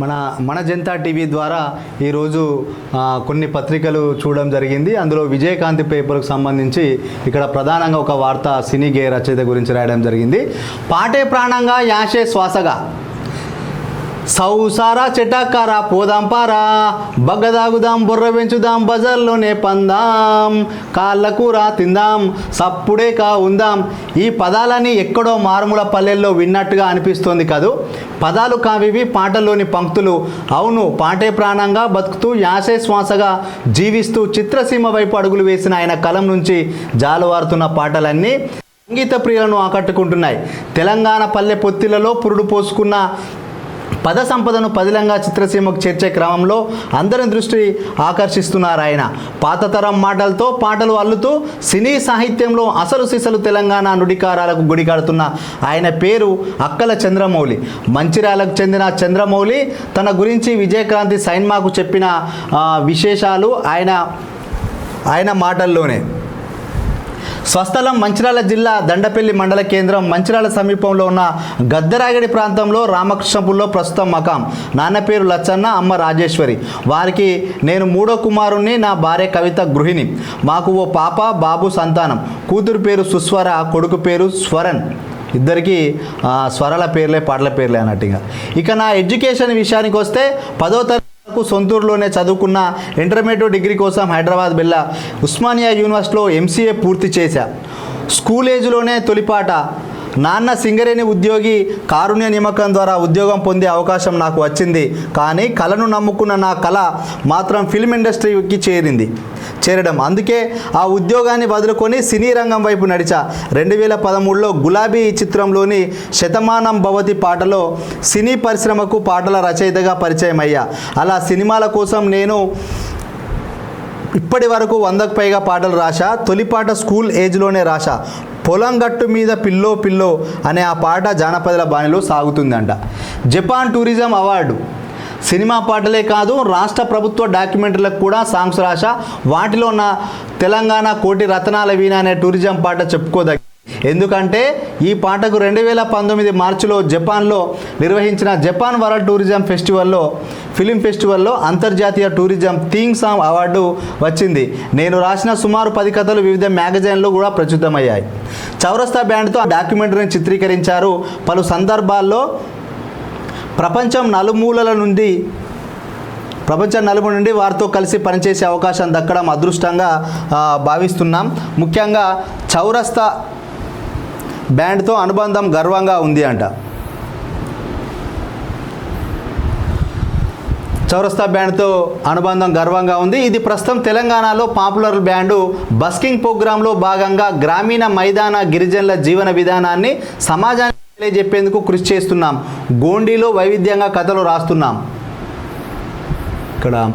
మన మన జనతా టీవీ ద్వారా ఈరోజు కొన్ని పత్రికలు చూడడం జరిగింది. అందులో విజయకాంతి పేపర్కు సంబంధించి ఇక్కడ ప్రధానంగా ఒక వార్త సినీ గేయ రచయిత గురించి రాయడం జరిగింది. పాటే ప్రాణంగా యాషే శ్వాసగా. సౌసారా చెటాకారా పోదాం పారా బగ్గదాగుదాం బుర్ర పెంచుదాం బజార్లోనే పందాం కాళ్ళ కూర తిందాం సప్పుడే కా ఉందాం. ఈ పదాలని ఎక్కడో మారుమూల పల్లెల్లో విన్నట్టుగా అనిపిస్తోంది కదూ. పదాలు కావివి పాటల్లోని పంక్తులు. అవును పాటే ప్రాణంగా బతుకుతూ యాసే శ్వాసగా జీవిస్తూ చిత్రసీమ వైపు అడుగులు వేసిన ఆయన కలం నుంచి జాలువారుతున్న పాటలన్నీ సంగీత ప్రియులను ఆకట్టుకుంటున్నాయి. తెలంగాణ పల్లె పొత్తిలలో పురుడు పోసుకున్న పద సంపదను పదిలంగా చిత్రసీమకు చేర్చే క్రమంలో అందరి దృష్టి ఆకర్షిస్తున్నారు ఆయన. పాతతరం మాటలతో పాటలు అల్లుతూ సినీ సాహిత్యంలో అసలు సిసలు తెలంగాణ నుడికారాలకు గుడికాడుతున్న ఆయన పేరు అక్కల చంద్రమౌళి. మంచిర్యాలకు చెందిన చంద్రమౌళి తన గురించి విజయక్రాంతి సైన్మాకు చెప్పిన విశేషాలు ఆయన ఆయన మాటల్లోనే. స్వస్థలం మంచిరాల జిల్లా దండపల్లి మండల కేంద్రం మంచిరాల సమీపంలో ఉన్న గద్దరాగడి ప్రాంతంలో రామకృష్ణపుల్లో ప్రస్తుతం మకాం. నాన్న పేరు లచ్చన్న అమ్మ రాజేశ్వరి. వారికి నేను మూడో కుమారుణ్ణి నా భార్య కవిత గృహిణి. మాకు ఓ పాప బాబు సంతానం. కూతురు పేరు సుస్వర కొడుకు పేరు స్వరన్. ఇద్దరికి స్వరాల పేర్లే పాటల పేర్లే అన్నట్టుగా. ఇక నా ఎడ్యుకేషన్ విషయానికి వస్తే పదో తరగతి సొంతూరులోనే చదువుకున్న ఇంటర్మీడియట్ డిగ్రీ కోసం హైదరాబాద్ వెళ్ళా. ఉస్మానియా యూనివర్సిటీలో ఎంసీఏ పూర్తి చేశా. స్కూల్ ఏజ్లోనే తొలిపాట నాన్న సింగరేణి ఉద్యోగి కారుణ్య నియమకం ద్వారా ఉద్యోగం పొందే అవకాశం నాకు వచ్చింది. కానీ కళను నమ్ముకున్న నా కళ మాత్రం ఫిల్మ్ ఇండస్ట్రీకి చేరింది. చేరడం. అందుకే ఆ ఉద్యోగాన్ని వదులుకొని సినీ రంగం వైపు నడిచా. రెండు వేల పదమూడులో గులాబీ చిత్రంలోని శతమానం భవతి పాటలో సినీ పరిశ్రమకు పాటల రచయితగా పరిచయం అయ్యా అలా సినిమాల కోసం నేను ఇప్పటి వరకు వందకు పైగా పాటలు రాశా. తొలి పాట స్కూల్ ఏజ్లోనే రాశా. పొలం గట్టు మీద పిల్లో పిల్లో అనే ఆ పాట జానపదల బాణిలో సాగుతుందంట. Japan tourism award. సినిమా పాటలే కాదు రాష్ట్ర ప్రభుత్వ డాక్యుమెంటరీలకు కూడా సాంగ్స్ రాశా. వాటిలో ఉన్న తెలంగాణ కోటి రతనాల వీణ అనే టూరిజం పాట చెప్పుకోదగ్గ. ఎందుకంటే ఈ పాటకు రెండు వేల పంతొమ్మిది మార్చిలో జపాన్లో నిర్వహించిన జపాన్ వరల్డ్ టూరిజం ఫెస్టివల్లో ఫిలిం ఫెస్టివల్లో అంతర్జాతీయ టూరిజం థీమ్ సాంగ్ అవార్డు వచ్చింది. నేను రాసిన సుమారు పది కథలు వివిధ మ్యాగజైన్లు కూడా ప్రచురితమయ్యాయి. చౌరస్తా బ్యాండ్తో డాక్యుమెంటరీని చిత్రీకరించారు. పలు సందర్భాల్లో ప్రపంచం నలుమూలల నుండి ప్రపంచం నలుమూల నుండి వారితో కలిసి పనిచేసే అవకాశం దక్కడం అదృష్టంగా భావిస్తున్నాం. ముఖ్యంగా చౌరస్తా బ్యాండ్తో అనుబంధం గర్వంగా ఉంది అంట. చౌరస్తా బ్యాండ్తో అనుబంధం గర్వంగా ఉంది. ఇది ప్రస్తుతం తెలంగాణలో పాపులర్ బ్యాండు బస్కింగ్ ప్రోగ్రాంలో భాగంగా గ్రామీణ మైదాన గిరిజనుల జీవన విధానాన్ని సమాజానికి చెప్పేందుకు కృషి చేస్తున్నాం. గోండీలో వైవిధ్యంగా కథలు రాస్తున్నాం. ఇక్కడ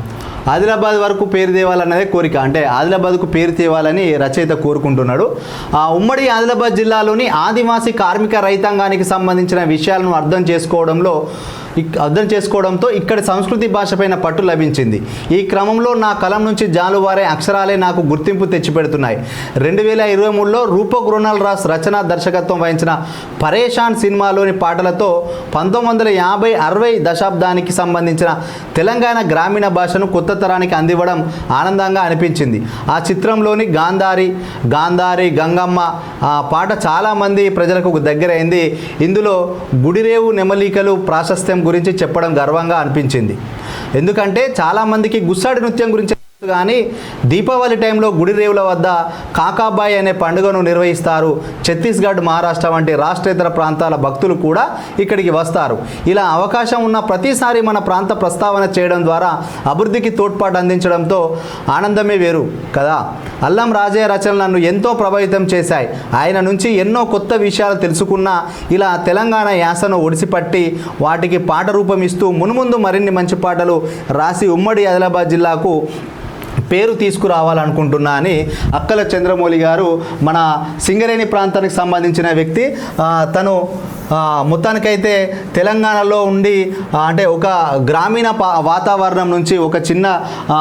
ఆదిలాబాద్ వరకు పేరు తేవాలన్నదే కోరిక. అంటే ఆదిలాబాద్కు పేరు తేవాలని రచయిత కోరుకుంటున్నాడు. ఆ ఉమ్మడి ఆదిలాబాద్ జిల్లాలోని ఆదివాసీ కార్మిక రైతాంగానికి సంబంధించిన విషయాలను అర్థం చేసుకోవడంలో అర్థం చేసుకోవడంతో ఇక్కడి సంస్కృతి భాషపైన పట్టు లభించింది. ఈ క్రమంలో నా కలం నుంచి జాలువారే అక్షరాలే నాకు గుర్తింపు తెచ్చిపెడుతున్నాయి. రెండు వేల ఇరవై మూడులో రూపక్ రొనాల్డ్ రాస్ రచన దర్శకత్వం వహించిన పరేషాన్ సినిమాలోని పాటలతో పంతొమ్మిది వందల యాభై అరవై దశాబ్దానికి సంబంధించిన తెలంగాణ గ్రామీణ భాషను కొత్త తరానికి అందివ్వడం ఆనందంగా అనిపించింది. ఆ చిత్రంలోని గాంధారి గాంధారి గంగమ్మ ఆ పాట చాలామంది ప్రజలకు దగ్గరైంది. ఇందులో గుడిరేవు నెమలికలు ప్రాశస్త్యం గురించి చెప్పడం గర్వంగా అనిపించింది. ఎందుకంటే చాలామందికి గుస్సాడి నృత్యం గురించి కానీ దీపావళి టైంలో గుడి రేవుల వద్ద కాకాబాయ్ అనే పండుగను నిర్వహిస్తారు. ఛత్తీస్గఢ్ మహారాష్ట్ర వంటి రాష్ట్రేతర ప్రాంతాల భక్తులు కూడా ఇక్కడికి వస్తారు. ఇలా అవకాశం ఉన్న ప్రతిసారి మన ప్రాంత ప్రస్తావన చేయడం ద్వారా అభివృద్ధికి తోడ్పాటు అందించడంతో ఆనందమే వేరు కదా? అల్లం రాజయ్య రచనలు నన్ను ఎంతో ప్రభావితం చేశాయి. ఆయన నుంచి ఎన్నో కొత్త విషయాలు తెలుసుకున్నా ఇలా తెలంగాణ యాసను ఒడిసిపట్టి వాటికి పాట రూపం ఇస్తూ మునుముందు మరిన్ని మంచి పాటలు రాసి ఉమ్మడి ఆదిలాబాద్ జిల్లాకు పేరు తీసుకురావాలనుకుంటున్నా అని అక్కల చంద్రమౌళి గారు మన సింగరేణి ప్రాంతానికి సంబంధించిన వ్యక్తి తను మొత్తానికైతే తెలంగాణలో ఉండి అంటే ఒక గ్రామీణ పా వాతావరణం నుంచి ఒక చిన్న ఆ,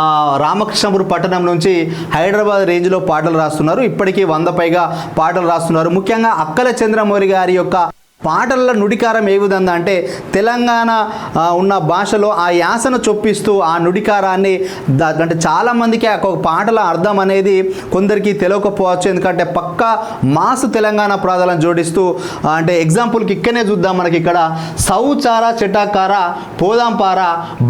పట్టణం నుంచి హైదరాబాద్ రేంజ్లో పాటలు రాస్తున్నారు. ఇప్పటికీ వంద పైగా పాటలు రాస్తున్నారు. ముఖ్యంగా అక్కల చంద్రమౌళి గారి యొక్క పాటల నుడికారం ఏ విధంగా అంటే తెలంగాణ ఉన్న భాషలో ఆ యాసను చొప్పిస్తూ ఆ నుడికారాన్ని అంటే చాలామందికి ఒక పాటల అర్థం అనేది కొందరికి తెలియకపోవచ్చు. ఎందుకంటే పక్క మాస్ తెలంగాణ ప్రాధాలను జోడిస్తూ అంటే ఎగ్జాంపుల్కి ఇక్కడనే చూద్దాం మనకి ఇక్కడ. సౌచార చెటాకార పోదాం పార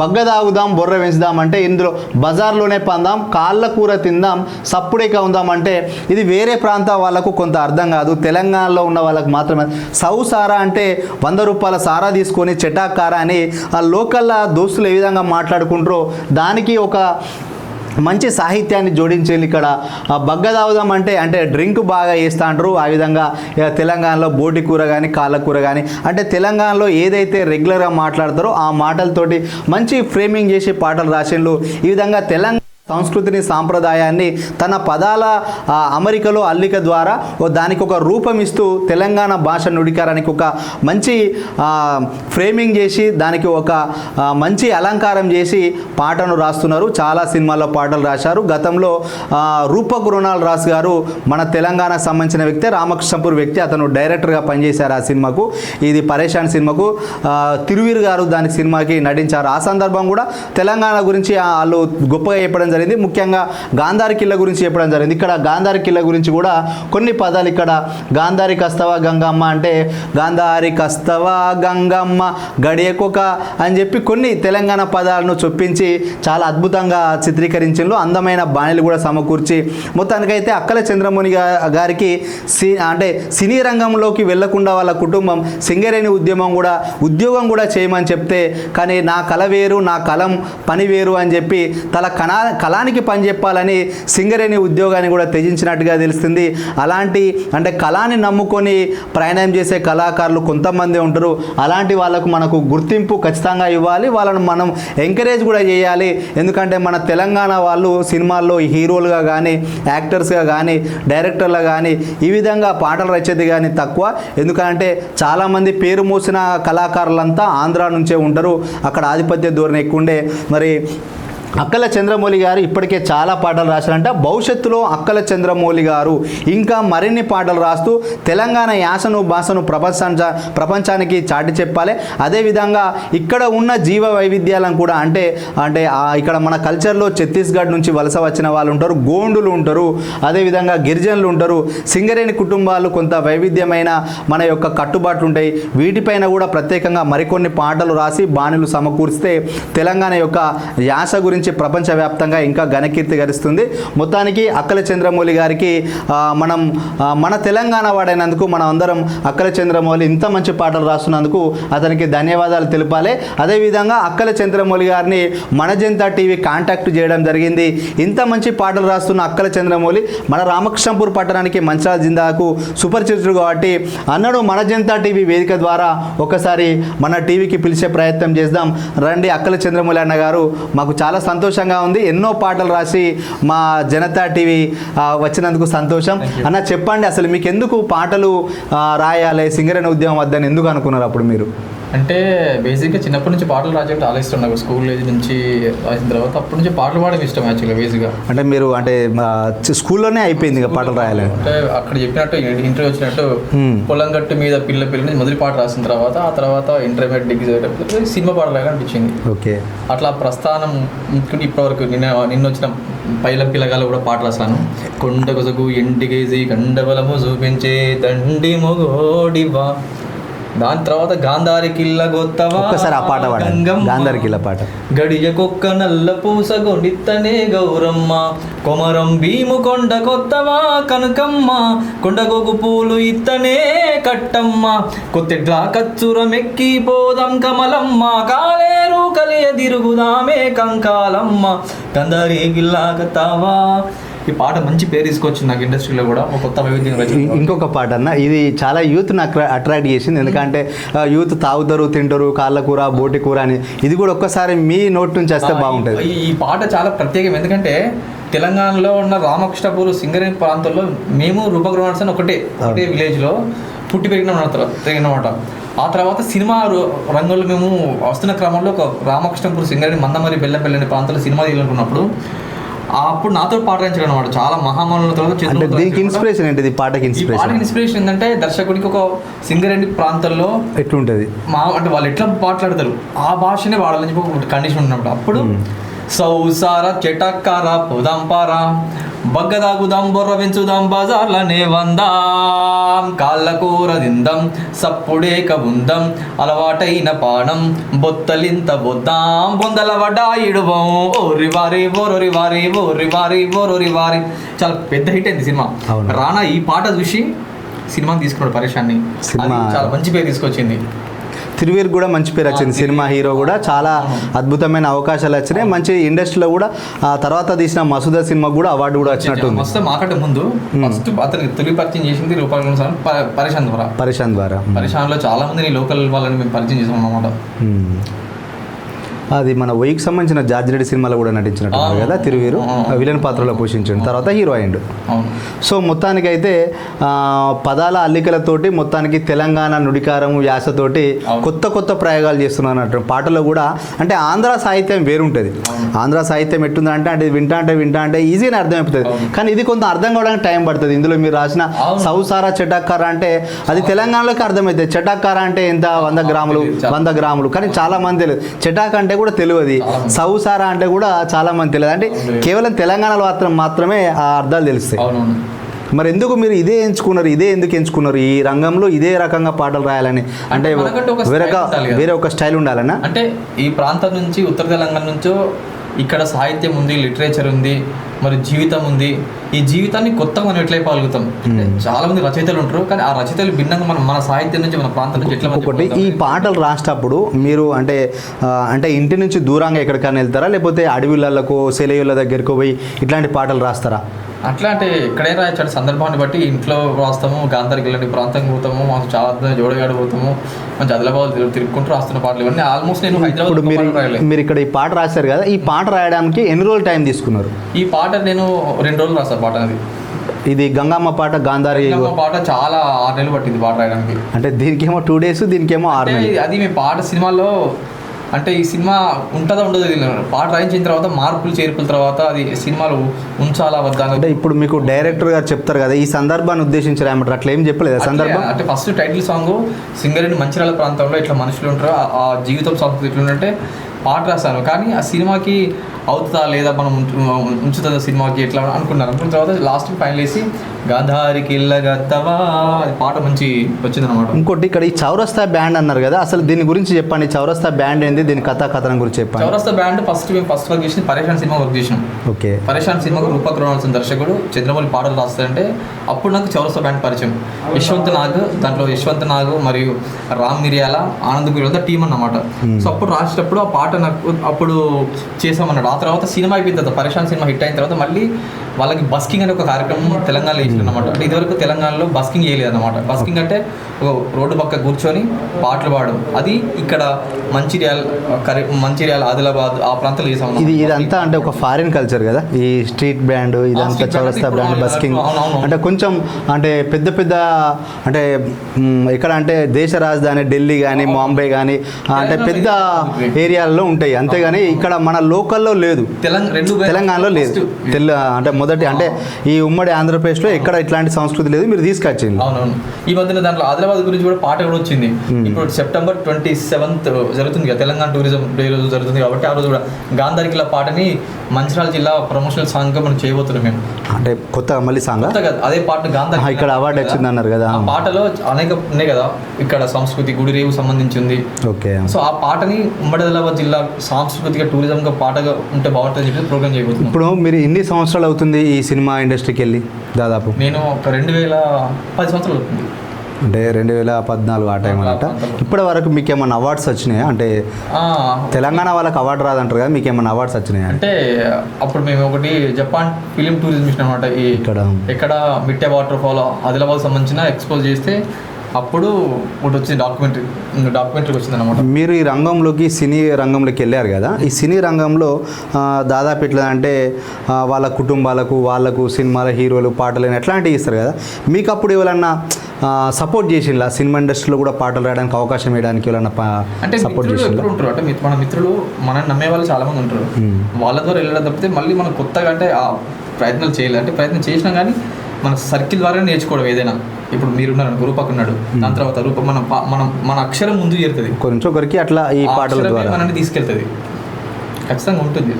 బగ్గదాగుదాం బొర్ర పెంచుదాం అంటే ఇందులో బజార్లోనే పందాం కాళ్ళ కూర తిందాం సప్పుడేక ఉందాం అంటే ఇది వేరే ప్రాంత వాళ్ళకు కొంత అర్థం కాదు. తెలంగాణలో ఉన్న వాళ్ళకు మాత్రమే. సౌ సారా అంటే వంద రూపాయల సారా తీసుకొని చెటాకారా అని ఆ లోకల్ దోస్తులు ఏ విధంగా మాట్లాడుకుంటారో దానికి ఒక మంచి సాహిత్యాన్ని జోడించేది ఇక్కడ బగ్గదావుదాం బగ్గ తాగుదాం అంటే అంటే డ్రింక్ బాగా వేస్తాండ్రు ఆ విధంగా తెలంగాణలో బోటి కూర కానీ కాళ్ళ కూర కానీ అంటే తెలంగాణలో ఏదైతే రెగ్యులర్గా మాట్లాడతారో ఆ మాటలతోటి మంచి ఫ్రేమింగ్ చేసి పాటలు రాసిండ్రు. ఈ విధంగా తెలంగాణ సంస్కృతిని సాంప్రదాయాన్ని తన పదాల అమరికలో అల్లిక ద్వారా ఓ దానికి ఒక రూపం ఇస్తూ తెలంగాణ భాష నుడికారానికి ఒక మంచి ఫ్రేమింగ్ చేసి దానికి ఒక మంచి అలంకారం చేసి పాటను రాస్తున్నారు. చాలా సినిమాల్లో పాటలు రాశారు. గతంలో రూపక్ రుణాల్ రాస్ గారు మన తెలంగాణకు సంబంధించిన వ్యక్తి రామకృష్ణపూర్ వ్యక్తి. అతను డైరెక్టర్గా పనిచేశారు ఆ సినిమాకు. ఇది పరేషాన్ సినిమాకు. తిరువీరు గారు దాని సినిమాకి నటించారు. ఆ సందర్భం కూడా తెలంగాణ గురించి వాళ్ళు గొప్పగా చెప్పడం జరిగింది. ముఖ్యంగా గాంధారి కిల్ల గురించి చెప్పడం జరిగింది. ఇక్కడ గాంధారి కిల్ల గురించి కూడా కొన్ని పదాలు ఇక్కడ గాంధారి కస్తవ గంగమ్మ అంటే గాంధారి కస్తవ గంగమ్మ గడియకొక అని చెప్పి కొన్ని తెలంగాణ పదాలను చొప్పించి చాలా అద్భుతంగా చిత్రీకరించిండ్రు. అందమైన బాణీలు కూడా సమకూర్చి మొత్తానికైతే అక్కల చంద్రముని గారికి సి అంటే సినీ రంగంలోకి వెళ్ళకుండా వాళ్ళ కుటుంబం సింగరేణి ఉద్యమం కూడా ఉద్యోగం కూడా చేయమని చెప్తే కానీ నా కళ వేరు నా కలం పని వేరు అని చెప్పి తన కణా కళానికి పని చెప్పాలని సింగరేణి ఉద్యోగాన్ని కూడా త్యజించినట్టుగా తెలుస్తుంది. అలాంటి అంటే కళాన్ని నమ్ముకొని ప్రయాణం చేసే కళాకారులు కొంతమంది ఉంటారు. అలాంటి వాళ్ళకు మనకు గుర్తింపు ఖచ్చితంగా ఇవ్వాలి. వాళ్ళను మనం ఎంకరేజ్ కూడా చేయాలి. ఎందుకంటే మన తెలంగాణ వాళ్ళు సినిమాల్లో హీరోలుగా కానీ యాక్టర్స్గా కానీ డైరెక్టర్లు కానీ ఈ విధంగా పాటలు రచేది కానీ తక్కువ. ఎందుకంటే చాలామంది పేరు మోసిన కళాకారులంతా ఆంధ్ర నుంచే ఉంటారు. అక్కడ ఆధిపత్య ధోరణి ఎక్కువ ఉండే మరి అక్కల చంద్రమౌళి గారు ఇప్పటికే చాలా పాటలు రాశారంట. భవిష్యత్తులో అక్కల చంద్రమౌళి గారు ఇంకా మరిన్ని పాటలు రాస్తూ తెలంగాణ యాసను భాషను ప్రపంచ ప్రపంచానికి చాటి చెప్పాలి. అదేవిధంగా ఇక్కడ ఉన్న జీవ వైవిధ్యాలను కూడా అంటే అంటే ఇక్కడ మన కల్చర్లో ఛత్తీస్గఢ్ నుంచి వలస వచ్చిన వాళ్ళు ఉంటారు గోండులు ఉంటారు అదేవిధంగా గిరిజనులు ఉంటారు. సింగరేణి కుటుంబాలు కొంత వైవిధ్యమైన మన యొక్క కట్టుబాట్లు ఉంటాయి. వీటిపైన కూడా ప్రత్యేకంగా మరికొన్ని పాటలు రాసి బాణులు సమకూర్స్తే తెలంగాణ యొక్క యాస గురించి ప్రపంచవ్యాప్తంగా ఇంకా ఘనకీర్తి గరిస్తుంది. మొత్తానికి అక్కల చంద్రమౌళి గారికి మనం మన తెలంగాణ వాడైనందుకు మనం అందరం అక్కల చంద్రమౌళి ఇంత మంచి పాటలు రాస్తున్నందుకు అతనికి ధన్యవాదాలు తెలిపాలి. అదేవిధంగా అక్కల చంద్రమౌళి గారిని మన జనతా టీవీ కాంటాక్ట్ చేయడం జరిగింది. ఇంత మంచి పాటలు రాస్తున్న అక్కల చంద్రమౌళి మన రామకృష్ణపూర్ పట్టణానికి మంచిరాల జిందాకు సుపరిచితుడు కాబట్టి అన్నడు మన జనతా టీవీ వేదిక ద్వారా ఒకసారి మన టీవీకి పిలిచే ప్రయత్నం చేద్దాం. రండి అక్కల చంద్రమౌళి అన్న గారు మాకు చాలా సంతోషంగా ఉంది. ఎన్నో పాటలు రాసి మా జనతా టీవీ వచ్చినందుకు సంతోషం. అన్న చెప్పండి అసలు మీకు ఎందుకు పాటలు రాయాలి సింగరేణి ఉద్యమం వద్దని ఎందుకు అనుకున్నారు అప్పుడు మీరు? అంటే బేసిక్గా చిన్నప్పటి నుంచి పాటలు రాజేట చాలా ఇష్టం నాకు. స్కూల్ ఏజ్ నుంచి రాసిన తర్వాత అప్పటి నుంచి పాటలు పాడడం ఇష్టం యాక్చువల్గా బేసిక్గా అంటే మీరు అంటే స్కూల్లోనే అయిపోయింది ఇక పాటలు రాయాలని అంటే అక్కడ చెప్పినట్టు ఇంటర్వ్యూ వచ్చినట్టు. పొలం గట్టు మీద పిల్ల పిల్ల నుంచి మొదటి పాట రాసిన తర్వాత ఆ తర్వాత ఇంటర్మీడియట్ డిగ్రీ చదివేటప్పుడు సినిమా పాట రాయాలని అనిపించింది. ఓకే. అట్లా ప్రస్థానం ఇప్పటివరకు నిన్న నిన్న వచ్చిన పైల పిల్లగాలు కూడా పాట రాసాను కొండ కొసగు ఇంటికేసి కండబలము చూపించే తండి మొగోడివా. దాని తర్వాత గాంధారి కిల్ల గొత్తవా? ఒక్కసారి ఆ పాట పాడండి. గాంధారి కిల్ల పాట. గడియ కొక్క నల్ల పూస గొడిత్తనే గౌరమ్మ. కొమరం భీము కొండ కొత్తవా కనకమ్మ. కొండగోగు పూలు ఇత్తనే కట్టమ్మ. కొత్తెడ్ల కచ్చురమెక్కి పోదాం కమలమ్మ. కాలేరు కలియ తిరుగుదామే కంకాలమ్మ. కందారి గిల్లాగతావా ఈ పాట మంచి పేరు తీసుకొచ్చింది నాకు ఇండస్ట్రీలో కూడా ఒక కొత్త వైవిధ్యం ఇంకొక పాట అన్న ఇది చాలా యూత్ని అట్రాక్ట్ చేసింది. ఎందుకంటే యూత్ తాగుతారు తింటారు కాళ్ళ కూర బోటి కూర అని. ఇది కూడా ఒక్కసారి మీ నోట్ నుంచి వస్తే బాగుంటుంది. ఈ- పాట చాలా ప్రత్యేకం. ఎందుకంటే తెలంగాణలో ఉన్న రామకృష్ణపూర్ సింగరేణి ప్రాంతంలో మేము రూపగ్రహణస్ అని ఒకటే ఒకటే విలేజ్లో పుట్టి పెరిగిన పెరిగినమాట ఆ తర్వాత సినిమా రంగంలో మేము వస్తున్న క్రమంలో ఒక రామకృష్ణపూర్ సింగరేణి మందమరి బెల్లంపల్లి అనే ప్రాంతంలో సినిమా తీయాలనుకున్నప్పుడు అప్పుడు నాతో పాట రాయించాడు అనమాట చాలా మహామానుల తర్వాత అంటే చంద్రబాబు దీనికి. ఇన్స్పిరేషన్ ఏంటిది? ఈ పాటకి ఇన్స్పిరేషన్ ఇన్స్పిరేషన్ ఏంటంటే దర్శకుడికి ఒక సింగరేణి ప్రాంతంలో ఎట్లుంటది? మా అంటే వాళ్ళు ఎట్లా మాట్లాడతారు? ఆ భాషనే వాడాలని చెప్పి కండిషన్ ఉన్నప్పుడు. అప్పుడు సౌసార చెటక్కర పొదంపారా బగ్గదాగుదాం బొర్ర పెంచుదాం బజార్లనే వందాం. కాళ్ళ కూర దిందం సప్పుడేక ఉందం అలవాటైన పానం బొత్తలింత బొద్దాం. బొందల వడ్డా ఇడువం ఓరి వారి ఓరొరి వారి ఓరి వారి ఓరొరి వారి. చాలా పెద్ద హిట్ అయింది సినిమా. రానా ఈ పాట చూసి సినిమాని తీసుకున్నాడు పరేషాన్ని. చాలా మంచి పేరు తీసుకొచ్చింది. తిరువీర్ కూడా మంచి పేరు వచ్చింది. సినిమా హీరో కూడా చాలా అద్భుతమైన అవకాశాలు వచ్చినాయి. మంచి ఇండస్ట్రీలో కూడా ఆ తర్వాత తీసిన మసూదా సినిమా కూడా అవార్డు కూడా వచ్చినట్టుంది. మస్తు మాకంటే ముందు ఫస్ట్ అతనికి తొలి పరిచయం చేసింది రూపాయల సార్ పరిశాంత్ ద్వారా. పరేషాన్ ద్వారా. పరిశాన్లో చాలా మంది లోకల్ వాళ్ళని మేము పరిచయం చేసాం అన్నమాట. మ్మ్. అది మన వెయ్యికి సంబంధించిన జార్జ్ రెడ్డి సినిమాలో కూడా నటించినట్టు అవును. కదా తిరువీరు. విలన్ పాత్రలో పోషించాడు తర్వాత హీరో అయిండు సో మొత్తానికైతే ఆ, పదాల అల్లికలతోటి మొత్తానికి తెలంగాణ నుడికారం యాసతోటి. కొత్త కొత్త ప్రయోగాలు చేస్తున్నారు పాటలో కూడా అంటే ఆంధ్ర సాహిత్యం వేరుంటుంది. ఆంధ్ర సాహిత్యం ఎట్టుందంటే అంటే వింటా అంటే వింటా అంటే ఈజీగా అర్థమైపోతుంది. కానీ ఇది కొంత అర్థం కావడానికి టైం పడుతుంది ఇందులో మీరు రాసిన. సౌసారా చటాకార అంటే అది తెలంగాణలోకి అర్థమవుతుంది చటాకార అంటే ఎంత వంద గ్రాములు. వంద గ్రాములు కానీ చాలా మంది తెలియదు చటాక్ అంటే కూడా తెలియదు. సౌసారా అంటే కూడా చాలా మంది తెలియదు. అంటే. కేవలం తెలంగాణలో మాత్రం మాత్రమే ఆ అర్థాలు తెలుస్తాయి. మరి ఎందుకు మీరు ఇదే ఎంచుకున్నారు? ఇదే ఎందుకు ఎంచుకున్నారు? ఈ రంగంలో ఇదే రకంగా పాటలు రాయాలని అంటే వేరొక కదా. వేరే ఒక స్టైల్ ఉండాలనా? అంటే ఈ ప్రాంతం నుంచి ఉత్తర తెలంగాణ నుంచో ఇక్కడ సాహిత్యం ఉంది లిటరేచర్ ఉంది మరి జీవితం ఉంది. ఈ జీవితాన్ని కొత్తగా మనం ఎట్లా పాల్గొతాం? చాలా మంది రచయితలు ఉంటారు కానీ ఆ రచయితలు భిన్నంగా మనం మన సాహిత్యం నుంచి మన ప్రాంతం నుంచి ఎట్లా ఒకటి ఈ? పాటలు రాసేటప్పుడు మీరు అంటే అంటే ఇంటి నుంచి దూరంగా ఎక్కడికైనా వెళ్తారా? లేకపోతే అడవిళ్ళకో సెలవుల దగ్గరకు పోయి ఇట్లాంటి పాటలు రాస్తారా? అట్లా అంటే ఎక్కడైనా రాయచ్చాడు సందర్భాన్ని బట్టి ఇంట్లో రాస్తాము గాంధారికి ఇలాంటి ప్రాంతం పోతాము మాకు చాలా జోడగాడు పోతాము మంచి ఆదిలాబాద్ తిరుగుకుంటూ రాస్తున్న పాటలు ఇవన్నీ ఆల్మోస్ట్ నేను హైదరాబాద్ మీరు మీరు ఇక్కడ ఈ పాట రాశారు కదా ఈ పాట రాయడానికి ఎన్ని రోజులు టైం తీసుకున్నారు? ఈ పాట నేను రెండు రోజులు రాస్తాను పాట అనేది. ఇది గంగమ్మ పాట గాంధారి పాట చాలా ఆరు నెలలు పట్టింది పాట రాయడానికి. అంటే దీనికేమో టూ డేస్ దీనికేమో ఆరు నెలలు. అది మీ పాట సినిమాలో అంటే ఈ సినిమా ఉంటుందా ఉండదో పాట రాయించిన తర్వాత మార్పులు చేర్పుల తర్వాత అది సినిమాలు ఉంచాలా వద్దా అంటే ఇప్పుడు మీకు డైరెక్టర్ గారు చెప్తారు కదా ఈ సందర్భాన్ని ఉద్దేశించి రాయమంటారు అట్లా ఏం చెప్పలేదు సందర్భం? అంటే first title song Singareni Mancherial ప్రాంతంలో ఇట్లా మనుషులు ఉంటారు ఆ- జీవితం సంస్కృతి ఇట్లా ఉంటే పాట రాశాను. కానీ ఆ సినిమాకి అవుతుందా లేదా మనం ఉంచు- ఉంచుతుందా సినిమాకి ఎట్లా అనుకున్నాను. అనుకున్న తర్వాత లాస్ట్ ఫైనల్ వేసి గాంధారికి ఇల్లగత్తవా అది పాట మంచి వచ్చింది అనమాట ఇంకోటి ఇక్కడ ఈ చౌరస్తా బ్యాండ్ అన్నారు కదా అసలు దీని గురించి చెప్పండి. చౌరస్తా బ్యాండ్ ఏంది? దీని కథా కథనం గురించి చెప్పండి. చౌరస్తా బ్యాండ్ ఫస్ట్ మేము ఫస్ట్ వర్క్ చేసింది పరేషాన్ సినిమా వర్క్ చేసినాం. ఓకే. పరేషాన్ సినిమాకు రూపక్ రోనాల్సిన దర్శకుడు చంద్రమౌళి పాటలు రాస్తాడంటే అప్పుడు నాకు చౌరస్తా బ్యాండ్ పరిచయం. యశ్వంత్ నాగ్ దాంట్లో యశ్వంత్ నాగ్ మరియు రామ్ మిరియాల ఆనంద్ గురి టీం అన్నమాట. సో అప్పుడు రాసేటప్పుడు ఆ పాట నాకు అప్పుడు చేసామన్నాడు ఆ తర్వాత సినిమా అయిపోయిన తర్వాత పరేషాన్ సినిమా హిట్ అయిన తర్వాత మళ్ళీ వాళ్ళకి బస్కింగ్ అనే ఒక కార్యక్రమం తెలంగాణలో చేసిన అనమాట అంటే ఇదివరకు తెలంగాణలో బస్కింగ్ చేయలేదు అనమాట బస్కింగ్ అంటే ఒక రోడ్డు పక్క కూర్చొని పాటలు పాడడం. అది ఇక్కడ మంచిర్యాల కరీ మంచిర్యాల ఆదిలాబాద్ ఆ ప్రాంతాలు చేసాం ఇది ఇదంతా అంటే ఒక ఫారిన్ కల్చర్ కదా? ఈ స్ట్రీట్ బ్యాండ్ ఇదంతా చౌరస్తా బ్యాండ్ అవును, బస్కింగ్. అంటే కొంచెం అంటే పెద్ద పెద్ద అంటే మ్, ఎక్కడ అంటే దేశ రాజధాని ఢిల్లీ కానీ బాంబే కానీ అంటే పెద్ద ఏరియాల్లో ఉంటాయి. అంతేగాని ఇక్కడ మన లోకల్లో లేదు. తెలంగాణ రెండు వేల- తెలంగాణలో లేదు. తెల్ల అంటే మొదటి అంటే ఈ ఉమ్మడి ఆంధ్రప్రదేశ్లో ఎక్కడ ఇట్లాంటి సంస్కృతి లేదు మీరు తీసుకొచ్చింది. ఈ మధ్యన దాంట్లో ఆదిలాబాద్ గురించి కూడా పాట కూడా వచ్చింది. ఇప్పుడు సెప్టెంబర్ ట్వంటీ సెవెంత్ జరుగుతుంది కదా తెలంగాణ టూరిజం డే రోజు జరుగుతుంది కాబట్టి ఆ రోజు కూడా గాంధారికిల పాటని మంచిర్యాల జిల్లా ప్రమోషనల్ సాంగ్ మనం చేయబోతున్నాం మేము. అంటే కొత్త మళ్ళీ సాంగ్ అదే పాట గాంధారి ఇక్కడ award వచ్చింది అన్నారు కదా. ఆ పాటలో అనేక ఉన్నాయి కదా ఇక్కడ సంస్కృతి గుడి రేవు సంబంధించింది. ఓకే. సో ఆ పాటని ఉమ్మడి ఆదిలాబాద్ జిల్లా సాంస్కృతిక టూరిజం గా పాటగా ఉంటే బాగుంటుంది చెప్పి ప్రోగ్రామ్ చేయబోతున్నాం. ఇప్పుడు మీరు ఎన్ని సంవత్సరాలు అవుతుంది ఈ సినిమా ఇండస్ట్రీకి వెళ్ళి దాదాపు? నేను ఒక రెండు వేల పది సంవత్సరాలు అవుతుంది. అంటే రెండు వేల పద్నాలుగు ఆ టైం అనమాట ఇప్పటి వరకు మీకు ఏమైనా అవార్డ్స్ వచ్చినాయా? అంటే తెలంగాణ వాళ్ళకి అవార్డు రాదంటారు కదా మీకు ఏమైనా అవార్డ్స్ వచ్చినాయా? అంటే అప్పుడు మేము ఒకటి జపాన్ ఫిలిం టూరిజం మిషన్ అనమాట ఇక్కడ. ఎక్కడ మిట్టే వాటర్ ఫాల్ ఆదిలాబాద్ సంబంధించిన ఎక్స్పోజ్ చేస్తే అప్పుడు ఒకటి వచ్చింది డాక్యుమెంటరీ డాక్యుమెంటరీకి వచ్చింది అనమాట మీరు ఈ రంగంలోకి సినీ రంగంలోకి వెళ్ళారు కదా? ఈ సినీ రంగంలో దాదాపు ఎట్లా అంటే వాళ్ళ కుటుంబాలకు వాళ్ళకు సినిమాల హీరోలు పాటలు ఎట్లాంటివి ఇస్తారు కదా? మీకు అప్పుడు ఎవరన్నా సపోర్ట్ చేసిండ్లా? సినిమా ఇండస్ట్రీలో కూడా పాటలు రాయడానికి అవకాశం ఇవ్వడానికి ఎవరన్నా అంటే సపోర్ట్ ఎప్పుడు ఉంటారు? అంటే మన మిత్రులు మనని నమ్మే వాళ్ళు చాలా మంది ఉంటారు. వాళ్ళ ద్వారా వెళ్ళడం తప్పితే మళ్ళీ మనం కొత్తగా అంటే ఆ ప్రయత్నాలు చేయలేదు అంటే ప్రయత్నం చేసినా కానీ మన సర్కిల్ ద్వారా నేర్చుకోవడం ఏదైనా. ఇప్పుడు మీరున్నారు రూపక్ ఉన్నాడు. దాని తర్వాత రూప మన మనం మన అక్షరం ముందు చేరుతుంది. కొంచెం ఒకరికి అట్లా ఈ పాటల ద్వారా. మనల్ని తీసుకెళ్తుంది. ఖచ్చితంగా ఉంటుంది.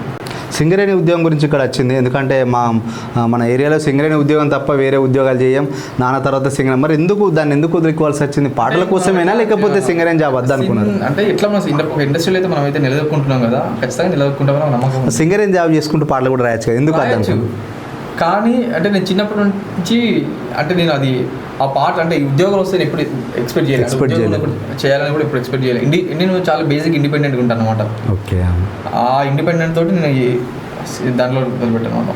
సింగరేణి ఉద్యోగం గురించి ఇక్కడ వచ్చింది. ఎందుకంటే మా మన ఏరియాలో సింగరేణి ఉద్యోగం తప్ప వేరే ఉద్యోగాలు చేయం. నాన్న తర్వాత సింగరేణి. మరి ఎందుకు దాన్ని ఎందుకు వదులుకోవాల్సి వచ్చింది? పాటల కోసమేనా లేకపోతే సింగరేణి జాబ్ వద్ద అనుకున్నారు? అంటే ఎట్లా మన ఇండస్ట్రీలో అయితే మనం అయితే నిలదొక్కుంటున్నాం కదా. ఖచ్చితంగా నిలదొక్కుంటామని నమ్మకం. సింగరేణి జాబ్ చేసుకుంటూ పాటలు కూడా రాయొచ్చు కదా. ఎందుకు. అర్థం కానీ అంటే నేను చిన్నప్పటి నుంచి అంటే నేను అది ఆ పాట అంటే ఈ ఉద్యోగం వస్తే నేను ఎప్పుడు ఎక్స్పెక్ట్ చేయలేదు. ఉన్నప్పుడు చేయాలని కూడా ఇప్పుడు ఎక్స్పెక్ట్ చేయలేదు. ఇండి నేను చాలా బేసిక్ ఇండిపెండెంట్గా ఉంటాను అనమాట ఓకే. ఆ ఇండిపెండెంట్ తోటి నేను దాంట్లో వదిలిపెట్టాను.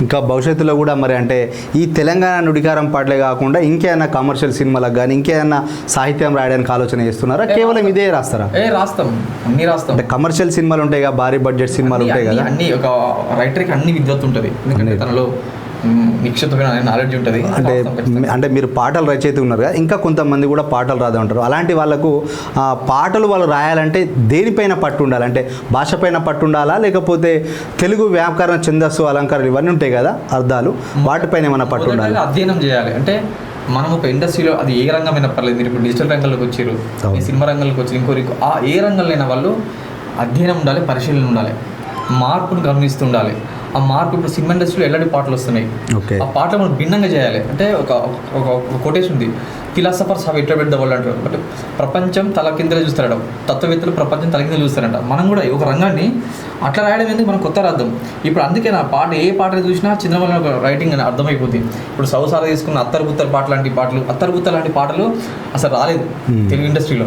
ఇంకా భవిష్యత్తులో కూడా మరి అంటే ఈ తెలంగాణ నుడికారం పాటలే కాకుండా ఇంకేమైనా కమర్షియల్ సినిమాలకు కానీ ఇంకేమైనా సాహిత్యం రాయడానికి ఆలోచన చేస్తున్నారా? కేవలం ఇదే రాస్తారా? ఏ రాస్తాం. అన్ని రాస్తాం. అంటే కమర్షియల్ సినిమాలు ఉంటాయి కదా భారీ బడ్జెట్ సినిమాలు ఉంటాయి కదా. అన్ని ఒక రైటర్కి అన్ని విద్వత్తు ఉంటుంది. ఎందుకంటే తనలో నాలెడ్జ్ ఉంటుంది. అంటే. అంటే మీరు పాటలు రచయిత ఉన్నారు కదా ఇంకా కొంతమంది కూడా పాటలు రాదా ఉంటారు. అలాంటి వాళ్ళకు ఆ, పాటలు వాళ్ళు రాయాలంటే దేనిపైన పట్టు ఉండాలి? అంటే భాషపైన పట్టు ఉండాలా? లేకపోతే తెలుగు వ్యాకరణ ఛందస్సు అలంకారాలు ఇవన్నీ ఉంటాయి కదా అర్థాలు. వాటిపైన ఏమైనా పట్టు ఉండాలి? అధ్యయనం చేయాలి. అంటే మనం ఒక ఇండస్ట్రీలో అది ఏ రంగమైనా పర్లేదు. మీరు ఇప్పుడు డిజిటల్ రంగంలోకి వచ్చారు సినిమా రంగంలోకి వచ్చారు ఇంకోరి ఆ ఏ రంగంలో అయినా వాళ్ళు అధ్యయనం ఉండాలి పరిశీలన ఉండాలి. మార్పును గమనిస్తూ ఉండాలి. ఆ మార్పు ఇప్పుడు సినిమా ఇండస్ట్రీలో ఎలాంటి పాటలు వస్తున్నాయి. ఆ పాటలు మనం భిన్నంగా చేయాలి. అంటే ఒక ఒక కొటేషన్ ఉంది. Philosophers have interpret the world అంటారు. అంటే ప్రపంచం తల కిందలే చూస్తారట. తత్వవేత్తలు ప్రపంచం తల కింద చూస్తారంట. మనం కూడా ఒక రంగాన్ని అట్లా రాయడం ఎందుకు? మనం కొత్త రాద్దాం. ఇప్పుడు అందుకే నా పాట ఏ పాట చూసినా చిన్నవాళ్ళ రైటింగ్ అని అర్థమైపోతుంది ఇప్పుడు సౌసార తీసుకున్న అత్తరు బుత్తర్ పాట లాంటి పాటలు అత్తరు బుత్తర్ లాంటి పాటలు అసలు రాలేదు Hmm. తెలుగు ఇండస్ట్రీలో.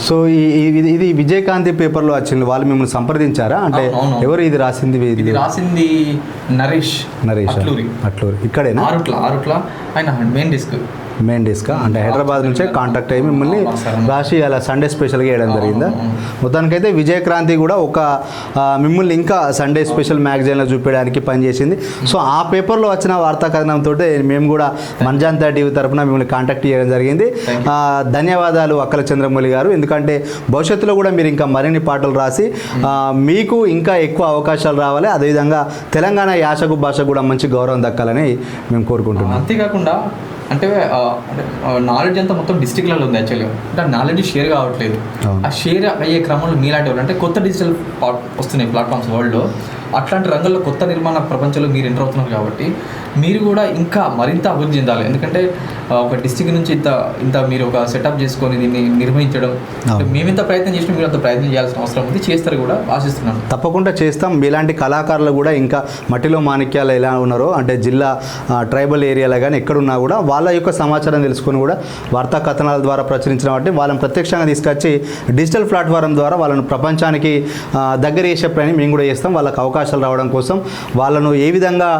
సో ఈ ఇది విజయకాంతి పేపర్లో వచ్చింది వాళ్ళు మిమ్మల్ని సంప్రదించారా? అంటే. ఎవరు ఇది రాసింది? ఇది రాసింది నరేష్ నరేష్ అట్లూరి. అట్లూరి. ఇక్కడేనా? ఆరుట్ల ఆరుట్ల. ఆయన మెయిన్ డిస్క్ మెయిన్ డేస్కా అంటే హైదరాబాద్ నుంచే కాంటాక్ట్ అయ్యి మిమ్మల్ని రాసి అలా సండే స్పెషల్గా వేయడం జరిగిందా? మొత్తానికైతే విజయక్రాంతి కూడా ఒక మిమ్మల్ని ఇంకా సండే స్పెషల్ మ్యాగజైన్లో చూపించడానికి పనిచేసింది. సో ఆ పేపర్లో వచ్చిన వార్తా కథనంతో మేము కూడా మంజాంతా టీవీ తరపున మిమ్మల్ని కాంటాక్ట్ చేయడం జరిగింది. ధన్యవాదాలు అక్కల చంద్రమౌళి గారు. ఎందుకంటే భవిష్యత్తులో కూడా మీరు ఇంకా మరిన్ని పాటలు రాసి మీకు ఇంకా ఎక్కువ అవకాశాలు రావాలి. అదేవిధంగా తెలంగాణ యాసకు భాషకు కూడా మంచి గౌరవం దక్కాలని మేము కోరుకుంటున్నాం. అంతేకాకుండా అంటే నాలెడ్జ్ అంతా మొత్తం డిస్టిక్లలో ఉంది యాక్చువల్గా అంటే ఆ నాలెడ్జ్ షేర్ కావట్లేదు. ఆ షేర్ అయ్యే క్రమంలో మీలాంటి వాళ్ళు అంటే కొత్త డిజిటల్ వస్తున్నాయి ప్లాట్ఫామ్స్ వరల్డ్లో అట్లాంటి రంగంలో కొత్త నిర్మాణ ప్రపంచంలో మీరు ఎంటర్ అవుతున్నారు కాబట్టి మీరు కూడా ఇంకా మరింత అభివృద్ధి చెందాలి. ఎందుకంటే ఒక డిస్టిక్ నుంచి ఇంత ఇంత మీరు ఒక సెటప్ చేసుకొని దీన్ని నిర్వహించడం అవును. మేము ఇంత ప్రయత్నం చేసినా మీరు అంత ప్రయత్నం చేయాల్సిన అవసరం ఉంది. చేస్తారు కూడా ఆశిస్తున్నాను. తప్పకుండా చేస్తాం. మీలాంటి కళాకారులు కూడా ఇంకా మట్టిలో మాణిక్యాలు ఎలా ఉన్నారో అంటే జిల్లా ట్రైబల్ ఏరియాలో కానీ ఎక్కడున్నా కూడా వాళ్ళ యొక్క సమాచారం తెలుసుకొని కూడా వార్తా కథనాల ద్వారా ప్రచురించడం అంటే వాళ్ళని ప్రత్యక్షంగా తీసుకొచ్చి డిజిటల్ ప్లాట్ఫారం ద్వారా వాళ్ళను ప్రపంచానికి దగ్గర చేసే పని మేము కూడా చేస్తాం. వాళ్ళకి అవకాశాలు రావడం కోసం వాళ్ళను ఏ విధంగా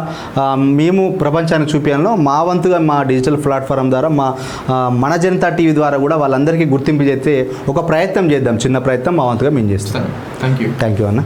మేము ప్రపంచానికి చూపించాలో మా వంతుగా మా డిజిటల్ ప్లాట్ఫారం ద్వారా మా మన జనతా టీవీ ద్వారా కూడా వాళ్ళందరికీ గుర్తింపు చేస్తే ఒక ప్రయత్నం చేద్దాం చిన్న ప్రయత్నం మా వంతుగా మేము చేస్తాం. థ్యాంక్ యూ థ్యాంక్ యూ అన్న.